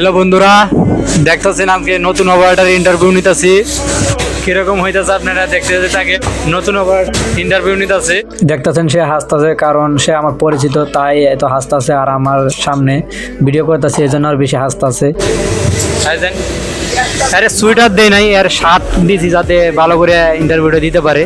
Hello বন্ধুরা দেখতেছেন আমাকে নতুন অপারেটার ইন্টারভিউ নিতেছি। কীরকম হইতেছে আপনারা দেখতে যেতে থাকে নতুন অপারেট ইন্টারভিউ নিতেছে। দেখতেছেন সে হাসতেছে কারণ সে আমার পরিচিত তাই এত হাসতেছে আর আমার সামনে ভিডিও করতেছে এই জন্য আর বেশি হাসতেছে। আরে সুইটার দেয় নাই আর শার্ট দিছি যাতে ভালো করে ইন্টারভিউটা দিতে পারে।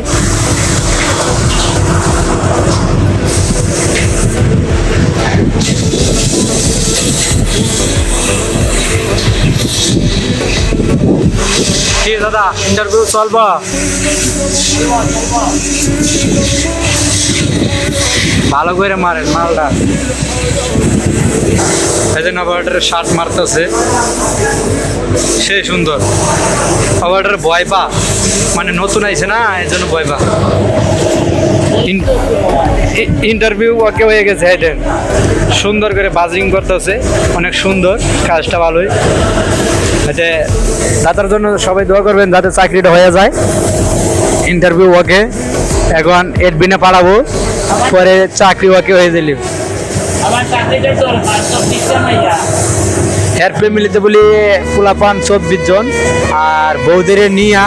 দাদা ইন্টারভিউ চলব ভালো করে মারেন মালটা। এই জন্য অপারেটারের শার্ট মারতেছে। সে সুন্দর। অপারেটার ভয় পা। মানে নতুন আইছে না, এই জন্য ভয় পা। ইন্টারভিউ ওকে হয়ে গেছে হেডেন সুন্দর করে বাজিং করতেছে, অনেক সুন্দর, কাজটা ভালোই। যাতে দাদার জন্য সবাই দোয়া করবেন যাতে চাকরিটা হয়ে যায়। ইন্টারভিউ ওকে, এখন এডবিনে পাড়াবো, পরে চাকরি ওকে হয়ে দিলি। আমার চাকরিটা এর ফ্যামিলিতে বলি পোলাপান চব্বিশ জন, আর বৌদের নিয়া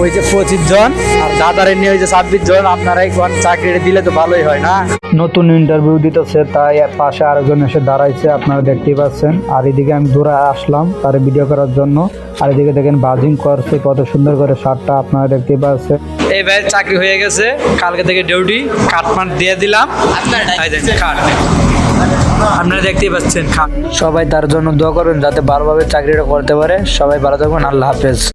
ওই যে পঁচিশ জন, আর দাদারে নিয়ে ওই যে ছাব্বিশ জন। আপনারা এখন চাকরি দিলে তো ভালোই হয় না? নতুন ইন্টারভিউ দিতেছে, তাই পাশে আরেকজন এসে দাঁড়াইছে, আপনারা দেখতেই পাচ্ছেন। আর এদিকে আমি দূরে আসলাম, তার ভিডিও করার জন্য। আর এদিকে দেখেন বাজিং করছে কত সুন্দর করে শার্টটা আপনারা দেখতে পাচ্ছেন। এই ভাই চাকরি হয়ে গেছে। কালকে থেকে ডিউটি কাটমান দিয়ে দিলাম। কাট আপনারা দেখতেই পাচ্ছেন খান সবাই তার জন্য দোয়া করবেন যাতে ভালোভাবে চাকরিটা করতে পারে। সবাই ভালো থাকবেন আল্লাহ হাফেজ।